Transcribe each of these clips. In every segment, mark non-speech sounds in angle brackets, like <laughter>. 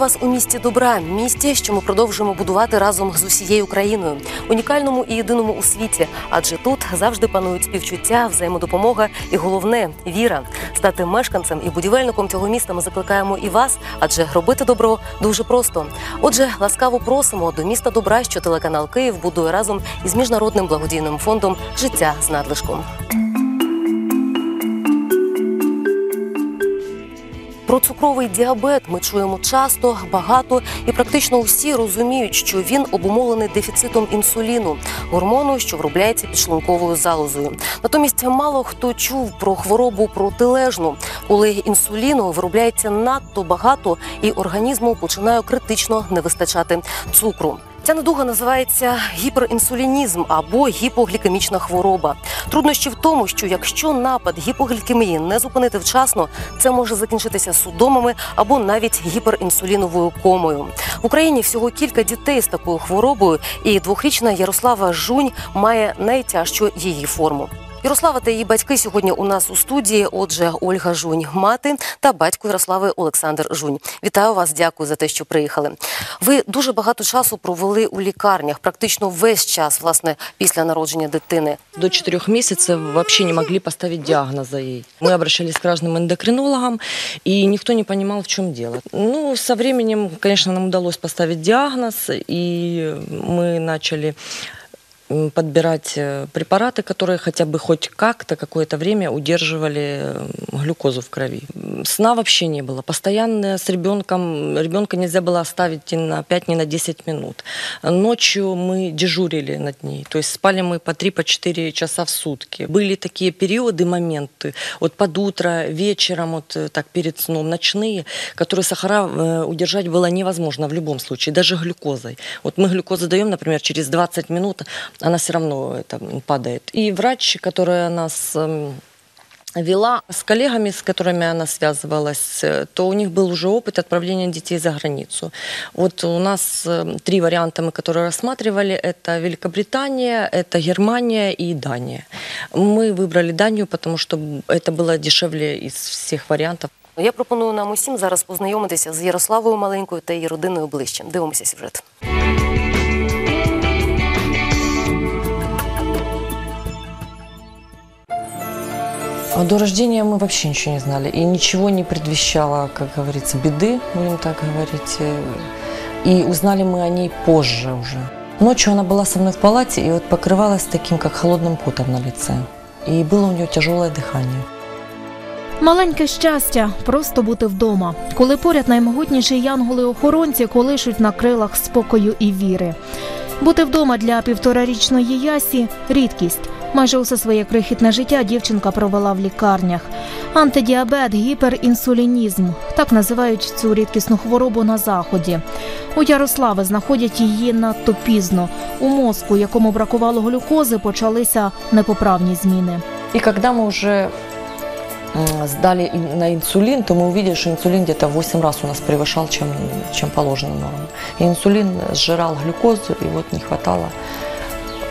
вас у місті добра, місті, що ми продовжуємо будувати разом з усією країною, унікальному і єдиному у світі. Адже тут завжди панують співчуття, взаємодопомога і головне віра. Стати мешканцем і будівельником цього міста ми закликаємо і вас, адже робити добро дуже просто. Отже, ласкаво просимо до міста добра, що телеканал Київ будує разом із міжнародним благодійним фондом Життя з надлишком. Про цукровий діабет ми чуємо часто, багато і практично усі розуміють, що він обумовлений дефіцитом інсуліну, гормону, що виробляється підшлунковою залозою. Натомість мало хто чув про хворобу протилежну, коли інсуліну виробляється надто багато, і організму починає критично не вистачати цукру. Ця недуга називається гіперінсулінізм або гіпоглікемічна хвороба. Труднощі в тому, що якщо напад гіпоглікемії не зупинити вчасно, це може закінчитися судомами або навіть гіперінсуліновою комою. В Україні всього кілька дітей з такою хворобою, і двохрічна Ярослава Жунь має найтяжчу її форму. Ярослава та її батьки сьогодні у нас у студії. Отже, Ольга Жунь, мати та батько Ярослави Олександр Жунь. Вітаю вас, дякую за те, що приїхали. Ви дуже багато часу провели у лікарнях, практично весь час, власне, після народження дитини. До четырех месяцев вообще не могли поставить диагноза ей. Мы обращались к разным эндокринологам, и никто не понимал, в чем дело. Ну, со временем, конечно, нам удалось поставить диагноз, и мы начали м, подбирать э, препараты, которые хотя бы хоть как-то какое-то время удерживали э, глюкозу в крови. М, Сна вообще не было. Постоянно с ребенком, ребенка нельзя было оставить ни на 5, ни на 10 минут. Ночью мы дежурили над ней, то есть спали мы по 3-4 часа в сутки. Были такие периоды, моменты, вот под утро, вечером, вот э, так перед сном, ночные, которые сахара э, удержать было невозможно в любом случае, даже глюкозой. Вот мы глюкозу даем, например, через 20 минут, она все равно это, падает. И врач, которая нас эм, вела с коллегами, с которыми она связывалась, э, то у них был уже опыт отправления детей за границу. Вот у нас э, три варианта, мы которые рассматривали, это Великобритания, это Германия и Дания. Мы выбрали Данию, потому что это было дешевле из всех вариантов. Я пропоную нам усім зараз познайомитися з Ярославою маленькою та її родиною ближче. Дивимося сюжет. До рождения мы вообще ничего не знали. И ничего не предвещало, как говорится, беды, будем так говорить. Э, И узнали мы о ней позже уже. Ночью она была со мной в палате и вот покрывалась таким, как холодным потом на лице. И было у нее тяжелое дыхание. Маленьке щастя просто бути вдома, коли поряд наймогутніші янголи-охоронці колишуть на крилах спокою і віри. Бути вдома для півторарічної ясі рідкість. Майже усе своє крихітне життя дівчинка провела в лікарнях. Антидіабет, гіперінсулінізм так називають цю рідкісну хворобу на заході. У Ярослави знаходять її надто пізно. У мозку, якому бракувало глюкози, почалися непоправні зміни. И когда мы уже м, сдали ин- на инсулин, то мы увидели, что инсулин где-то в 8 раз у нас превышал, чем, чем положено норма. И инсулин сжирал глюкозу, и вот не хватало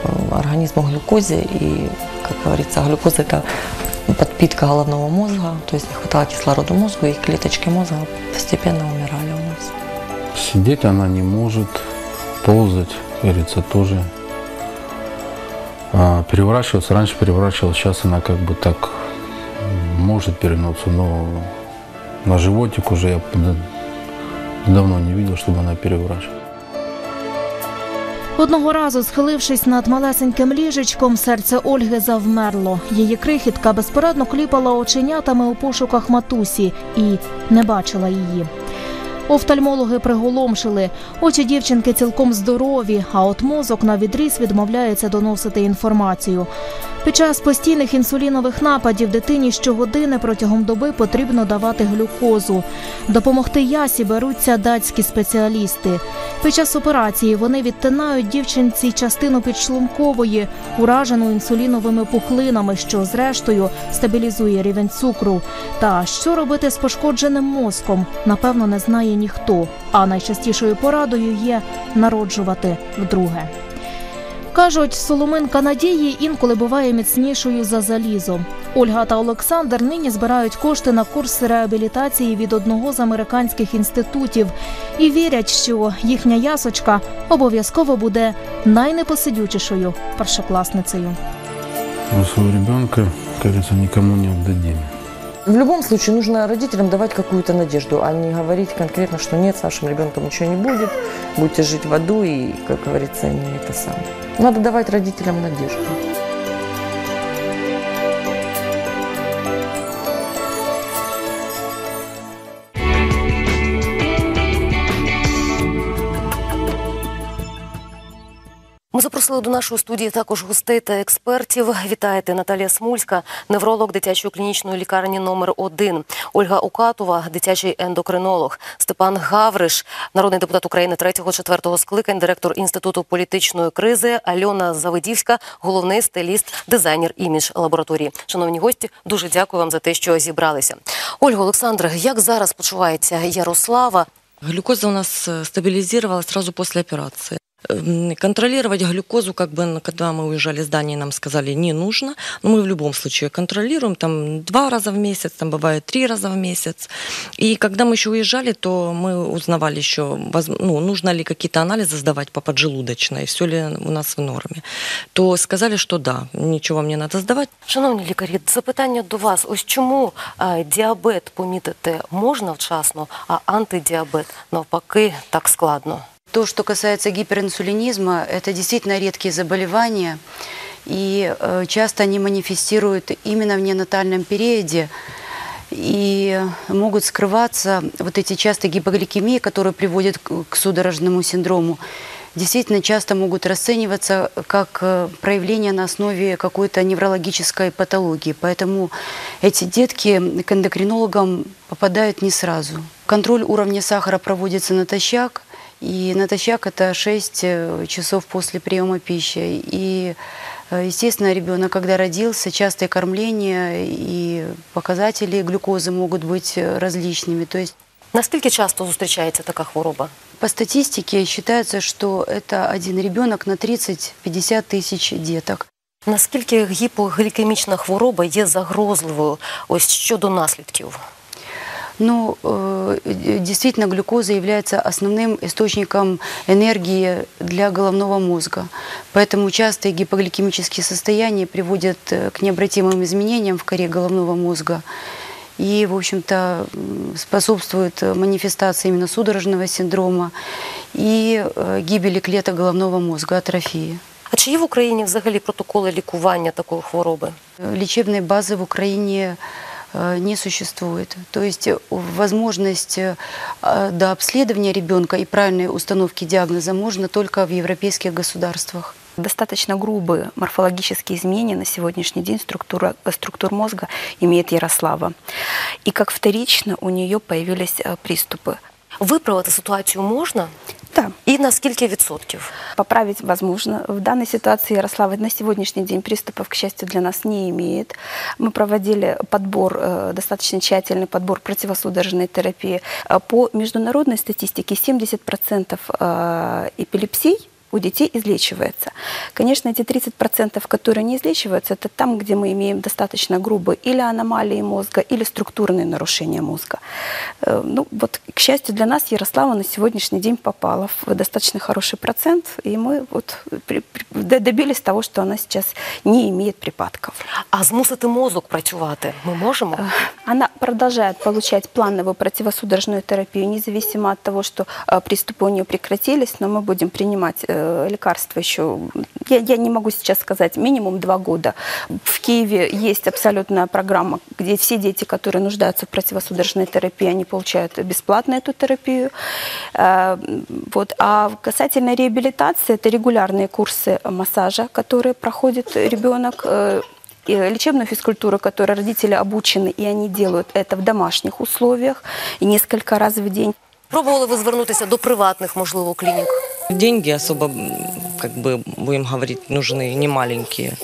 Э, организму глюкозе. И, как говорится, глюкоза – это подпитка головного мозга, то есть не хватало кислорода мозгу, и клеточки мозга постепенно умирали у нас. Сидеть она не может, ползать, говорится, тоже. А, переворачиваться, раньше переворачивалась, сейчас она как бы так может перевернуться, но на животик уже я давно не видел, чтобы она переворачивалась. Одного разу, схилившись над малесеньким ліжечком, серце Ольги завмерло. Її крихітка безпорадно кліпала оченятами у пошуках матусі і не бачила її. Офтальмологи приголомшили. Очі дівчинки цілком здорові, а от мозок на відріз відмовляється доносити інформацію. Під час постійних інсулінових нападів дитині щогодини протягом доби потрібно давати глюкозу. Допомогти ясі беруться датські спеціалісти. Під час операції вони відтинають дівчинці частину підшлункової, уражену інсуліновими пухлинами, що зрештою стабілізує рівень цукру. Та що робити з пошкодженим мозком, напевно, не знає ніхто. А найчастішою порадою є народжувати вдруге. Кажуть, соломинка надії інколи буває міцнішою за залізо. Ольга та Олександр нині збирають кошти на курс реабілітації від одного з американських інститутів і вірять, що їхня ясочка обов'язково буде найнепосидючішою першокласницею. Но своего ребенка, как говорится, не отдадим. В любом случае нужно родителям давать какую-то надежду, а не говорить конкретно, что нет, с вашим ребенком ничего не будет, будете жить в аду и, как говорится, не это самое. Надо давать родителям надежду. Ми запросили до нашої студії також гостей та експертів. Вітаєте Наталія Смульська, невролог дитячої клінічної лікарні номер 1 Ольга Укатова, дитячий ендокринолог, Степан Гавриш, народний депутат України 3-4 скликань, директор інституту політичної кризи, Альона Завидівська, головний стиліст, дизайнер імідж лабораторії. Шановні гості, дуже дякую вам за те, що зібралися. Ольга Олександр, як зараз почувається Ярослава? Глюкоза у нас э, стабилизировалась сразу после операции. Эм, Контролировать глюкозу, как бы, ну, когда мы уезжали из Дании, нам сказали, не нужно. Но мы в любом случае контролируем, там два раза в месяц, там бывает три раза в месяц. И когда мы еще уезжали, то мы узнавали еще, воз- ну, нужно ли какие-то анализы сдавать по поджелудочной, все ли у нас в норме. То сказали, что да, ничего вам не надо сдавать. Шановні лікарі, запитання до вас. Ось чому е, діабет помітити можна вчасно, а антидіабет навпаки так складно? То, что касается гиперинсулинизма, это действительно редкие заболевания, и э, часто они манифестируют именно в ненатальном периоде, и могут скрываться вот эти частые гипогликемии, которые приводят к судорожному синдрому, действительно часто могут расцениваться как э, проявление на основе какой-то неврологической патологии. Поэтому эти детки к эндокринологам попадают не сразу. Контроль уровня сахара проводится натощак, и натощак это 6 э, часов после приема пищи. И, э, естественно, ребенок, когда родился, частое кормление и показатели глюкозы могут быть э, различными. То есть Наскільки часто зустрічається така хвороба? по статистике считается, что это один ребенок на 30-50 тысяч деток. Наскільки гіпоглікемічна хвороба є загрозливою ось щодо наслідків? Ну, э, действительно, глюкоза является основным источником энергии для головного мозга. Поэтому частые гипогликемические состояния приводят э, к необратимым изменениям в коре головного мозга и, в общем-то, м, способствует э, манифестации именно судорожного синдрома и э, гибели клеток головного мозга, атрофии. А чи є в Україні взагалі протоколи лікування такої хвороби? Лечебной базы в Украине э, не существует. То есть э, возможность э, до обследования ребенка и правильной установки диагноза можно только в европейских государствах. Достаточно грубые морфологические изменения на сегодняшний день структура, э, структур мозга имеет Ярослава. И как вторично у нее появились э, приступы. Виправити ситуацію можна? Да, І на скільки відсотків? поправить возможно. В данной ситуации Ярослава на сегодняшний день приступов, к счастью, для нас не имеет. Мы проводили подбор, э, достаточно тщательный подбор противосудорожной терапии. Э, По международной статистике 70% э, эпилепсий у детей излечивается. Конечно, эти 30%, которые не излечиваются, это там, где мы имеем достаточно грубые или аномалии мозга, или структурные нарушения мозга. Э, Ну, вот, к счастью для нас, Ярослава на сегодняшний день попала в достаточно хороший процент, и мы вот добились того, что она сейчас не имеет припадков. А змусити мозок працювати ми можемо? Э, Она продолжает получать плановую противосудорожную терапию, независимо от того, что э, приступы у нее прекратились, но мы будем принимать лекарства еще, я, я не могу сейчас сказать, минимум два года. В Киеве есть абсолютная программа, где все дети, которые нуждаются в противосудорожной терапии, они получают бесплатно эту терапию. Э, Вот. А касательно реабилитации, это регулярные курсы массажа, которые проходит ребенок, э, лечебную физкультуру, которой родители обучены, и они делают это в домашних условиях и несколько раз в день. Пробували ви звернутися до приватних, можливо, клінік? Деньги особо, как бы, будем говорить, нужны не маленькие.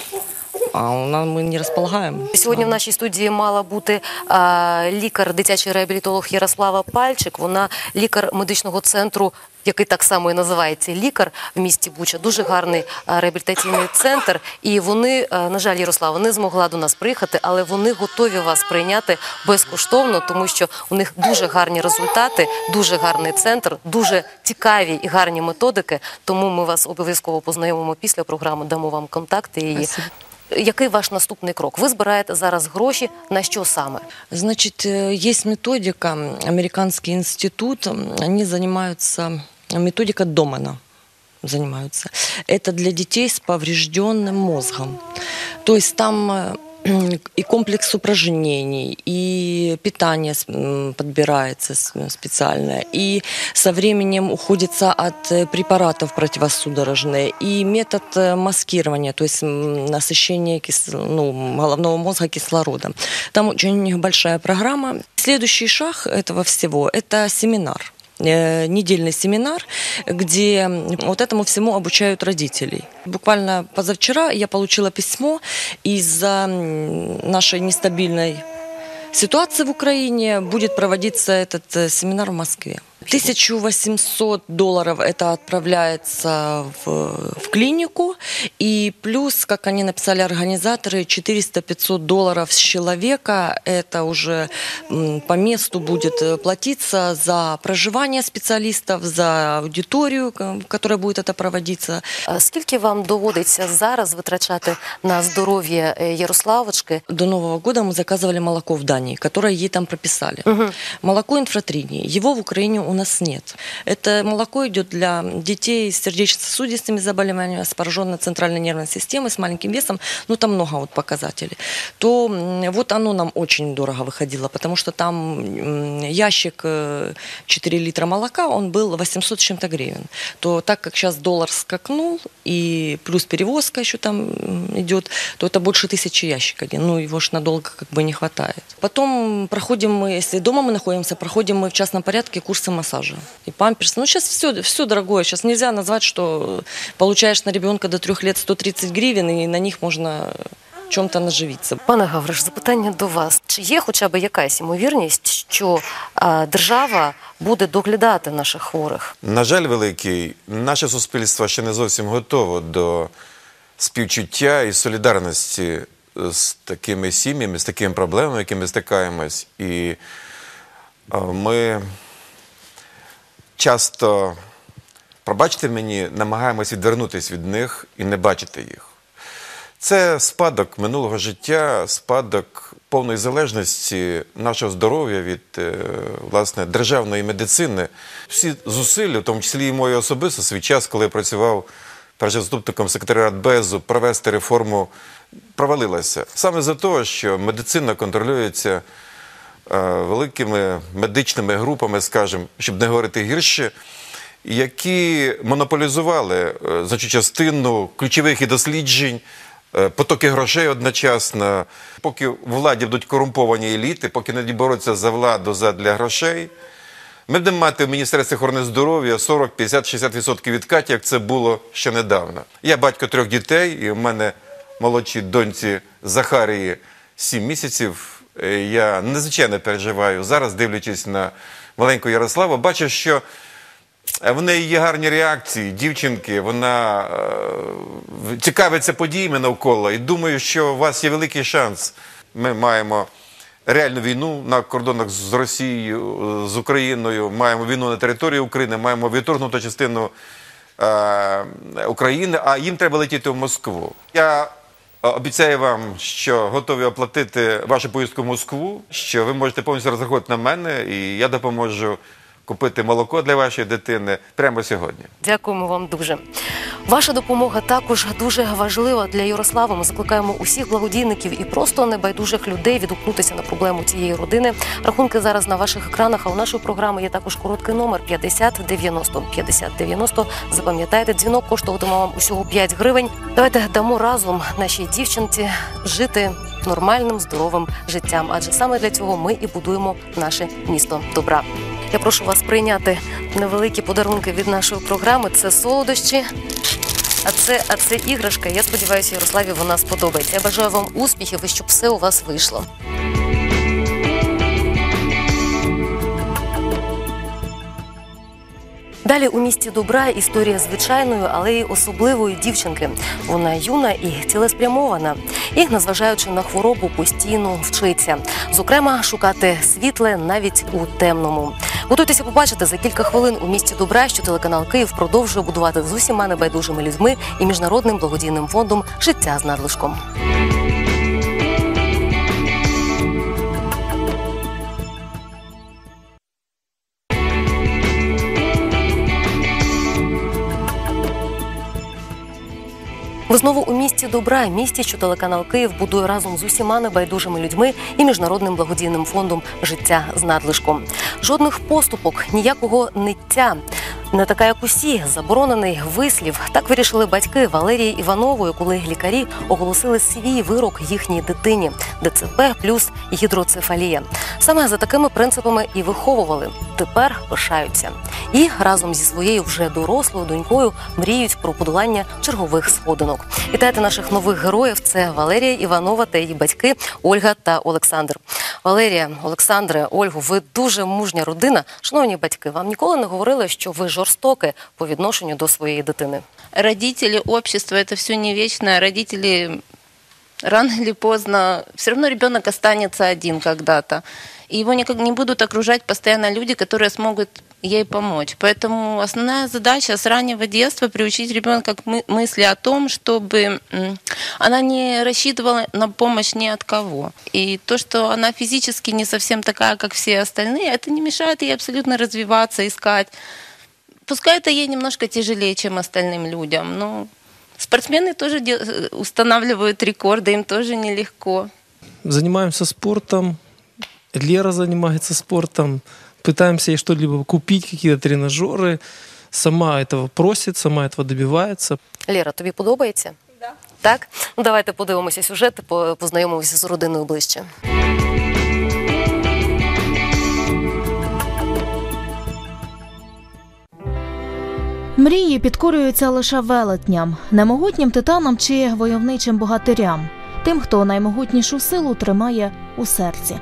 А у нас мы не располагаем. Сьогодні в нашій студії мала бути а, лікар, дитячий реабілітолог Ярослава Пальчик. Вона лікар медичного центру. Який так само і називається лікар в місті Буча, дуже гарний а, реабілітаційний центр. І вони, а, на жаль, Ярослава, не змогла до нас приїхати, але вони готові вас прийняти безкоштовно, тому що у них дуже гарні результати, дуже гарний центр, дуже цікаві і гарні методики. Тому ми вас обов'язково познайомимо після програми, дамо вам контакти її. Спасибо. Який ваш наступний крок? Ви збираєте зараз гроші на що саме? Значит, э, есть методика, американский институт, м, они занимаются, методика Домана занимаются. Это для детей с поврежденным мозгом. То есть там э, и комплекс упражнений, и питание подбирается специальное, и со временем уходится от э, препаратов противосудорожные, и метод э, маскирования, то есть насыщение кис- ну, головного мозга кислородом. Там очень большая программа. Следующий шаг этого всего – это семинар недельный семинар, где вот этому всему обучают родителей. Буквально позавчера я получила письмо из-за нашей нестабильной ситуации в Украине будет проводиться этот э, семинар в Москве. 1800 долларов это отправляется в, в клинику, и плюс, как они написали организаторы, 400-500 долларов с человека, это уже по месту будет э, платиться за проживание специалистов, за аудиторию, к- в которой будет это проводиться, А Скільки вам доводиться зараз витрачати на здоров'я е, Ярославочки? До Нового года мы заказывали молоко в Дании, которое ей там прописали. Молоко инфратрини. Его в Украине у нас нет. Это молоко идет для детей с сердечно-сосудистыми заболеваниями, с пораженной центральной нервной системой, с маленьким весом. Ну, там много вот показателей. То вот оно нам очень дорого выходило, потому что там ящик э, 4 литра молока, он был 800 с чем-то гривен. То так как сейчас доллар скакнул, и плюс перевозка еще там идет, то это больше тысячи ящик один. Ну, его ж надолго как бы не хватает. Потом проходим мы, если дома мы находимся, проходим мы в частном порядке курсы массажа и памперс. Ну, сейчас все, все дорогое. Сейчас нельзя назвать, что получаешь на ребенка до трех лет 130 гривен, и на них можно чем-то наживиться. Пане Гавриш, запитання до вас: чи є хоча б якась ймовірність, що а, держава буде доглядати наших хворих? На жаль, великий, наше суспільство ще не зовсім готово до співчуття і солідарності з такими сім'ями, з такими проблемами, якими стикаємось. І е, ми часто, пробачте мені, намагаємось відвернутися від них і не бачити їх. Це спадок минулого життя, спадок повної залежності нашого здоров'я від е, власне державної медицини. Всі зусилля, в тому числі і мої особисто, свій час, коли я працював першим заступником секретаря Радбезу, провести реформу провалилася. Саме за те, що медицина контролюється великими медичними групами, скажімо, щоб не говорити гірше, які монополізували е, значну частину ключових і досліджень, е, потоки грошей одночасно. Поки в владі будуть корумповані еліти, поки не борються за владу задля грошей. Ми будемо мати в Міністерстві охорони здоров'я 40, 50, 60% відкатів, як це було ще недавно. Я батько трьох дітей, і в мене молодшій доньці Захарії 7 місяців. Е, Я надзвичайно переживаю зараз, дивлячись на маленьку Ярославу, бачу, що Е, В неї є гарні реакції, дівчинки, вона е, цікавиться подіями навколо. І думаю, що у вас є великий шанс. Ми маємо реальну війну на кордонах з Росією, з Україною, маємо війну на території України, маємо відторгнуту частину е, України, а їм треба летіти в Москву. Я обіцяю вам, що готові оплатити вашу поїздку в Москву, що ви можете повністю розраховувати на мене, і я допоможу купити молоко для вашої дитини прямо сьогодні. Дякуємо вам дуже. Ваша допомога також дуже важлива для Ярослава. Ми закликаємо усіх благодійників і просто небайдужих людей відгукнутися на проблему цієї родини. Рахунки зараз на ваших екранах. А у нашої програми є також короткий номер 5090 5090. Запам'ятайте, дзвінок коштуватиме вам усього 5 гривень. Давайте дамо разом нашій дівчинці жити нормальним здоровим життям. Адже саме для цього ми і будуємо наше місто добра. Я прошу вас прийняти невеликі подарунки від нашої програми. Це солодощі. А це, а це іграшка. Я сподіваюся, Ярославі вона сподобається. Я бажаю вам успіхів і щоб все у вас вийшло. Далі у місті добра історія звичайної, але й особливої дівчинки. Вона юна і цілеспрямована, і, незважаючи на хворобу, постійно вчиться. Зокрема, шукати світле навіть у темному. Готуйтеся побачити за кілька хвилин у місті добра, що телеканал Київ продовжує будувати з усіма небайдужими людьми і міжнародним благодійним фондом Життя з надлишком. Ви знову у місті добра, місті, що телеканал Київ будує разом з усіма небайдужими людьми і міжнародним благодійним фондом Життя з надлишком. Жодних поступок, ніякого ниття. Не така, як усі, заборонений вислів. Так вирішили батьки Валерії Іванової, коли лікарі оголосили свій вирок їхній дитині ДЦП плюс гідроцефалія. Саме за такими принципами і виховували. Тепер пишаються. І разом зі своєю вже дорослою донькою мріють про подолання чергових сходинок. Вітайте наших нових героїв. Це Валерія Іванова та її батьки Ольга та Олександр. Валерія, Олександре, Ольгу, ви дуже мужня родина. Шановні батьки, вам ніколи не говорили, що ви жорстокі по відношенню до своєї дитини. родители, общество это все не вечно. Родители рано или поздно, все равно ребенок останется один когда-то. И его никак не будут окружать постоянно люди, которые смогут ей помочь. Поэтому основная задача с раннего детства приучить ребенка к мы- мысли о том, чтобы она не рассчитывала на помощь ни от кого. И то, что она физически не совсем такая, как все остальные, это не мешает ей абсолютно развиваться, искать. Пускай это ей немножко тяжелее, чем остальным людям, но спортсмены тоже устанавливают рекорды, им тоже нелегко. Занимаемся спортом. Лера занимается спортом. Пытаемся ей что-либо купить, какие-то тренажеры. Сама этого просит, сама этого добивается. Лера, тобі подобається? Да. Так? Ну давайте подивимося сюжет, і по- познайомимося з родиною ближче. Мрії підкорюються лише велетням, немогутнім титанам чи войовничим богатирям, тим, хто наймогутнішу силу тримає у серці.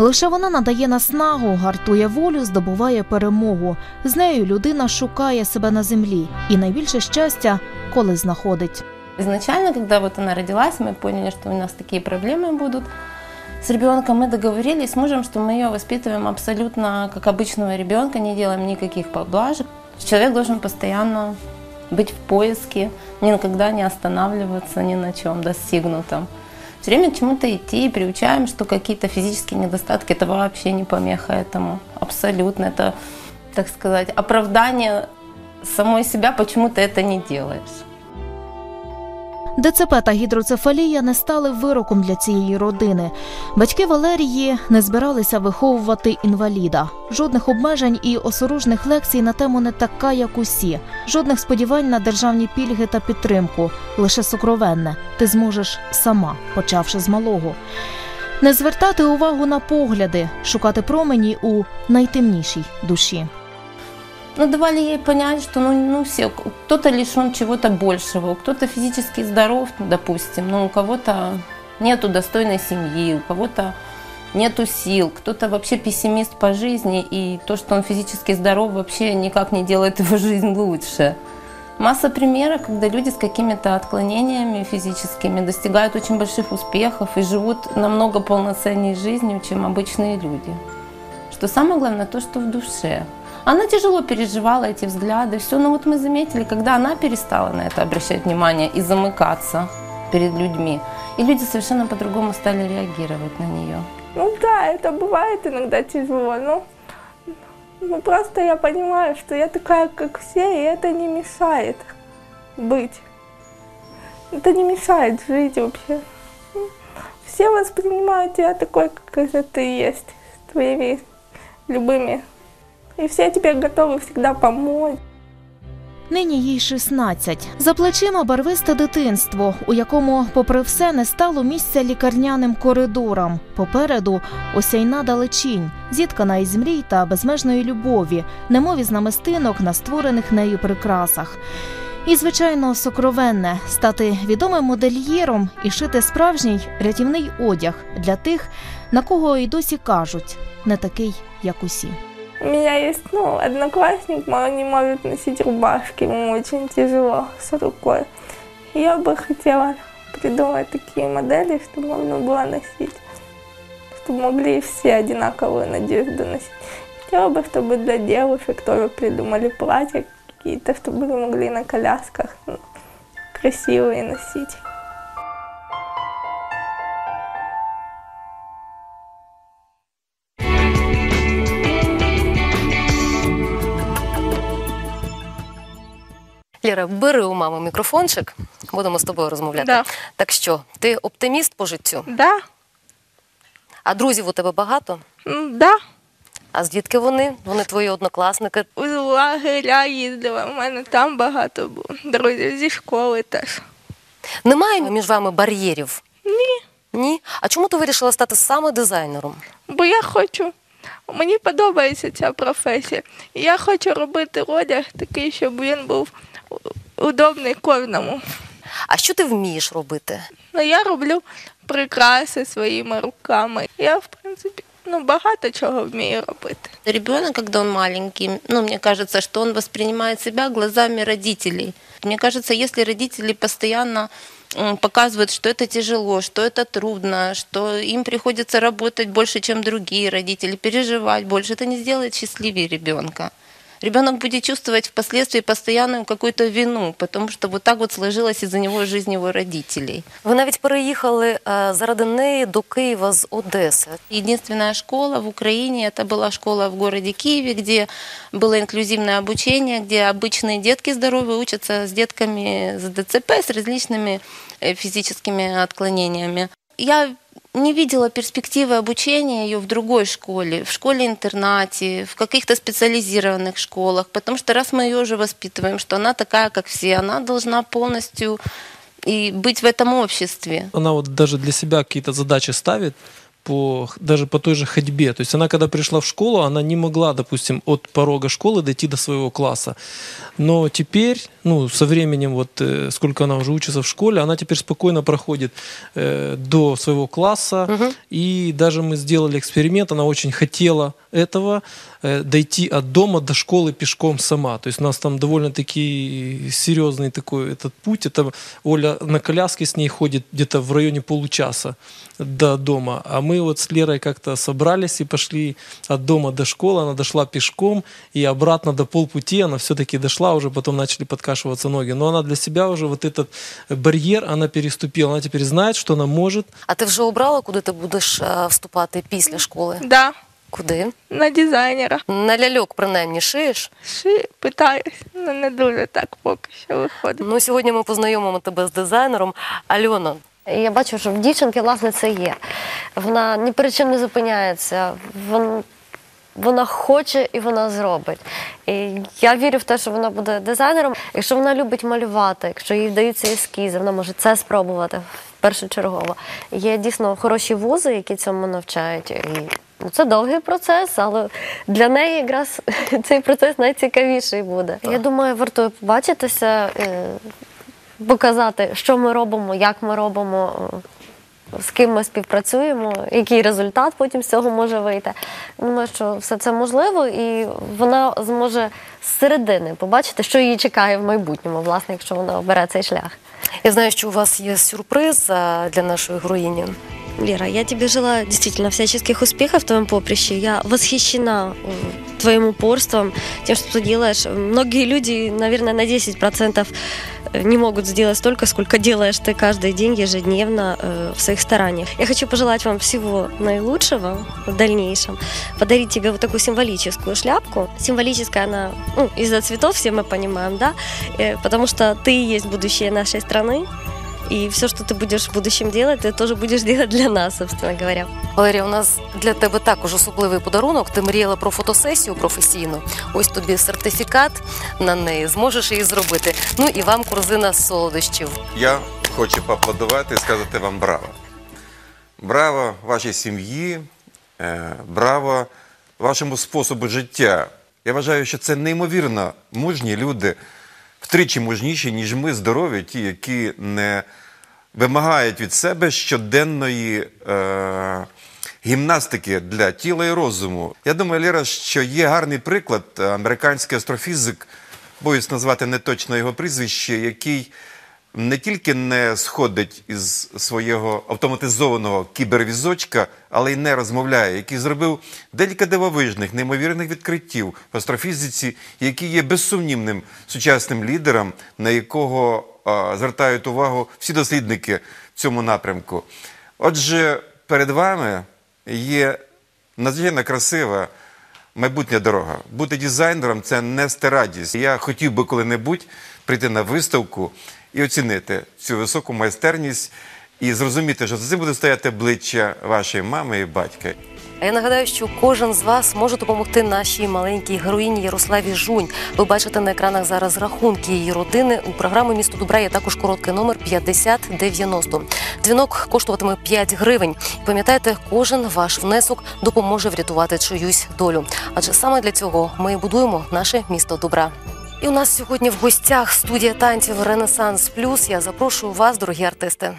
Лише вона надає наснагу, гартує волю, здобуває перемогу. З нею людина шукає себе на землі і найбільше щастя, коли знаходить. Изначально, когда вот она родилась, мы поняли, что у нас такие проблемы будут с ребенком. Мы договорились с мужем, что мы ее воспитываем абсолютно как обычного ребенка, не делаем никаких поблажек. Человек должен постоянно быть в поиске, никогда не останавливаться ни на чем достигнутом. Все время к чему-то идти и приучаем, что какие-то физические недостатки это вообще не помеха этому. Абсолютно. Это, так сказать, оправдание самой себя, почему ты это не делаешь. ДЦП та гідроцефалія не стали вироком для цієї родини. Батьки Валерії не збиралися виховувати інваліда. Жодних обмежень і осоружних лекцій на тему не така, як усі. Жодних сподівань на державні пільги та підтримку. Лише сокровенне. Ти зможеш сама, почавши з малого. Не звертати увагу на погляди, шукати промені у найтемнішій душі. Ну, давали ей понять, что ну, ну все, кто-то лишен чего-то большего, кто-то физически здоров, допустим, но у кого-то нету достойной семьи, у кого-то нету сил, кто-то вообще пессимист по жизни, и то, что он физически здоров, вообще никак не делает его <laughs> жизнь лучше. Масса примеров, когда люди с какими-то отклонениями физическими достигают очень больших успехов и живут намного полноценней жизнью, чем обычные люди. Что самое главное, то, что в душе. Она тяжело переживала эти взгляды, все, но вот мы заметили, когда она перестала на это обращать внимание и замыкаться перед людьми, и люди совершенно по-другому стали реагировать на нее. Ну да, это бывает иногда тяжело, но ну, просто я понимаю, что я такая, как все, и это не мешает быть. Это не мешает жить вообще. Все воспринимают тебя такой, какой ты есть, с твоими любыми. И все тебе готовы всегда помочь. Нині їй 16. За плечима барвисте дитинство, у якому, попри все, не стало місця лікарняним коридорам. Попереду осяйна далечінь, зіткана із мрій та безмежної любові, немов із намистинок на створених нею прикрасах. І, звичайно, сокровенне стати відомим модельєром і шити справжній рятівний одяг для тих, на кого і досі кажуть, не такий, як усі. У меня есть, ну, одноклассник, но не может носить рубашки, ему очень тяжело с рукой. Я бы хотела придумать такие модели, чтобы можно было носить, чтобы могли все одинаковую надежду носить. Хотела бы, чтобы для девушек тоже придумали платья какие-то, чтобы они могли на колясках ну, красивые носить. Ліра, бери у мами мікрофончик, будемо з тобою розмовляти. Да. Так що, ти оптиміст по життю? Да, А друзів у тебе багато? м, да. А звідки вони? Вони твої однокласники. У лагеря їздила, у мене там багато було. Друзів зі школи теж. Немає між вами бар'єрів? Ні. Ні? А чому ти вирішила стати саме дизайнером? Бо я хочу. Мені подобається ця професія. І я хочу робити одяг такий, щоб він був удобний кожному. А що ти вмієш робити? Ну, я роблю прикраси своїми руками. Я, в принципі, ну, багато чого вмію робити. Ребенок, когда он маленький, ну, мне кажется, что он воспринимает себя глазами родителей. Мне кажется, если родители постоянно м, показывают, что это тяжело, что это трудно, что им приходится работать больше, чем другие родители, переживать больше, это не сделает счастливее ребенка. Ребенок будет чувствовать впоследствии постоянную какую-то вину, потому что вот так вот сложилась из-за него жизнь его родителей. Ви навіть переїхали е, заради неї до Києва з Одеси. Единственная школа в Украине, это была школа в городе Киеве, где было инклюзивное обучение, где обычные детки здоровые учатся с детками с ДЦП, с различными э, физическими отклонениями. Я не видела перспективы обучения ее в другой школе, в школе-интернате, в каких-то специализированных школах, потому что раз мы ее уже воспитываем, что она такая, как все, она должна полностью и быть в этом обществе. Она вот даже для себя какие-то задачи ставит, по, даже по той же ходьбе. То есть она, когда пришла в школу, она не могла, допустим, от порога школы дойти до своего класса. Но теперь, ну, со временем, вот э, сколько она уже учится в школе, она теперь спокойно проходит э, до своего класса. И даже мы сделали эксперимент, она очень хотела этого, э, дойти от дома до школы пешком сама. То есть у нас там довольно-таки серьезный такой этот путь. Это Оля на коляске с ней ходит где-то в районе получаса до дома. А мы вот с Лерой как-то собрались и пошли от дома до школы. Она дошла пешком и обратно до полпути она все-таки дошла, уже потом начали подкашиваться ноги. Но она для себя уже вот этот барьер она переступила. Она теперь знает, что она может. А ти вже обрала, куди ти будеш е, вступати після школи? Да, Куди? на дизайнера. На ляльок принаймні шиєш? Ши, питаюсь, ну не дуже так поки що виходить. Ну сьогодні ми познайомимо тебе з дизайнером. Альона, Я бачу, що в дівчинки, власне, це є. Вона ні перед чим не зупиняється. Вон, вона хоче і вона зробить. І я вірю в те, що вона буде дизайнером. Якщо вона любить малювати, якщо їй вдаються ескізи, вона може це спробувати першочергово. Є дійсно хороші вузи, які цьому навчають. І ну, це довгий процес, але для неї якраз <laughs> цей процес найцікавіший буде. Я думаю, вартує побачитися. Показати, що ми робимо, як ми робимо, з ким ми співпрацюємо, який результат потім з цього може вийти. Думаю, що все це можливо, і вона зможе з середини побачити, що її чекає в майбутньому, власне, якщо вона обере цей шлях. я знаю, що у вас є сюрприз е, для нашої героїні. Лера, я тебе желаю действительно всяческих успехов в твоем поприще. Я восхищена э, твоим упорством, тем, что ты делаешь. Многие люди, наверное, на 10% не могут сделать столько, сколько делаешь ты каждый день, ежедневно э, в своих стараниях. Я хочу пожелать вам всего наилучшего в дальнейшем. Подарить тебе вот такую символическую шляпку. Символическая она ну, из-за цветов, все мы понимаем, да? Э, потому что ты и есть будущее нашей страны. И все, что ты будешь в будущем делать, ты тоже будешь <laughs> делать для нас, собственно говоря. Валерія, у нас для тебе також особливий подарунок. Ти мріяла про фотосесію професійну. Ось тобі сертифікат на неї. Зможеш її зробити. Ну і вам корзина з солодощів. Я хочу поаплодувати і сказати вам браво. Браво вашій сім'ї, е, браво вашому способу життя. Я вважаю, що це неймовірно мужні люди, втричі мужніші, ніж ми здорові, ті, які не вимагають від себе щоденної е, гімнастики для тіла і розуму. Я думаю, Ліра, що є гарний приклад е, американський астрофізик, боюсь назвати неточно його прізвище, який не тільки не сходить із свого автоматизованого кібервізочка, але й не розмовляє, який зробив декілька дивовижних, неймовірних відкриттів в астрофізиці, який є безсумнівним сучасним лідером, на якого звертають увагу всі дослідники в цьому напрямку. Отже, перед вами є надзвичайно красива майбутня дорога. Бути дизайнером це нести радість. Я хотів би коли-небудь прийти на виставку і оцінити цю високу майстерність і зрозуміти, що за цим буде стояти обличчя вашої мами і батька. А я нагадаю, що кожен з вас може допомогти нашій маленькій героїні Ярославі Жунь. Ви бачите на екранах зараз рахунки її родини. У програмі місто добра є також короткий номер 5090. Дзвінок коштуватиме 5 гривень. Пам'ятайте, кожен ваш внесок допоможе врятувати чиюсь долю. Адже саме для цього ми і будуємо наше місто добра. І у нас сьогодні в гостях студія танців Ренесанс Плюс. Я запрошую вас, дорогі артисти.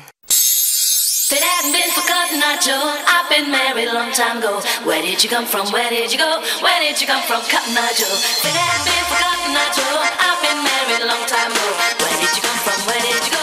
Hadn't been for Cotton Eye Joe, I've been married a long time ago. Where did you come from? Where did you go? Where did you come from, Cotton Eye Joe? Hadn't been for Cotton Eye Joe, I've been married a long time ago. Where did you come from? Where did you go?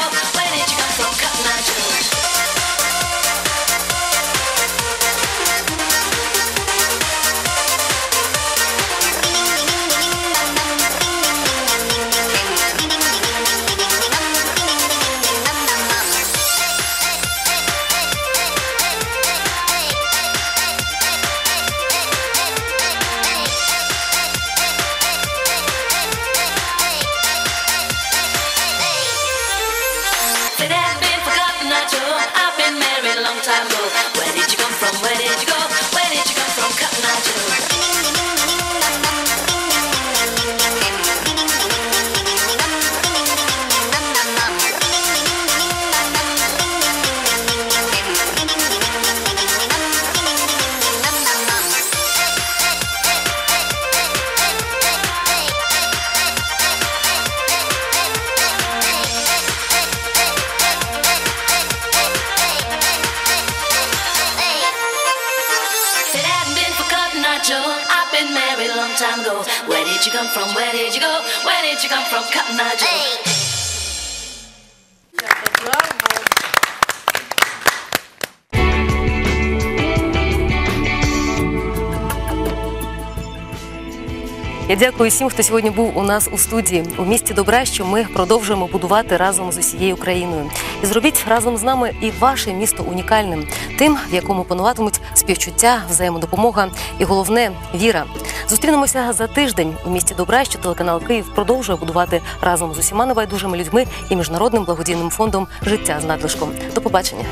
from Cup Magic. Я дякую всім, хто сьогодні був у нас у студії у місті добра, що ми продовжуємо будувати разом з усією країною. І зробіть разом з нами і ваше місто унікальним, тим, в якому пануватимуть співчуття, взаємодопомога і головне віра. Зустрінемося за тиждень у місті добра, що телеканал Київ продовжує будувати разом з усіма небайдужими людьми і міжнародним благодійним фондом Життя з надлишком. До побачення.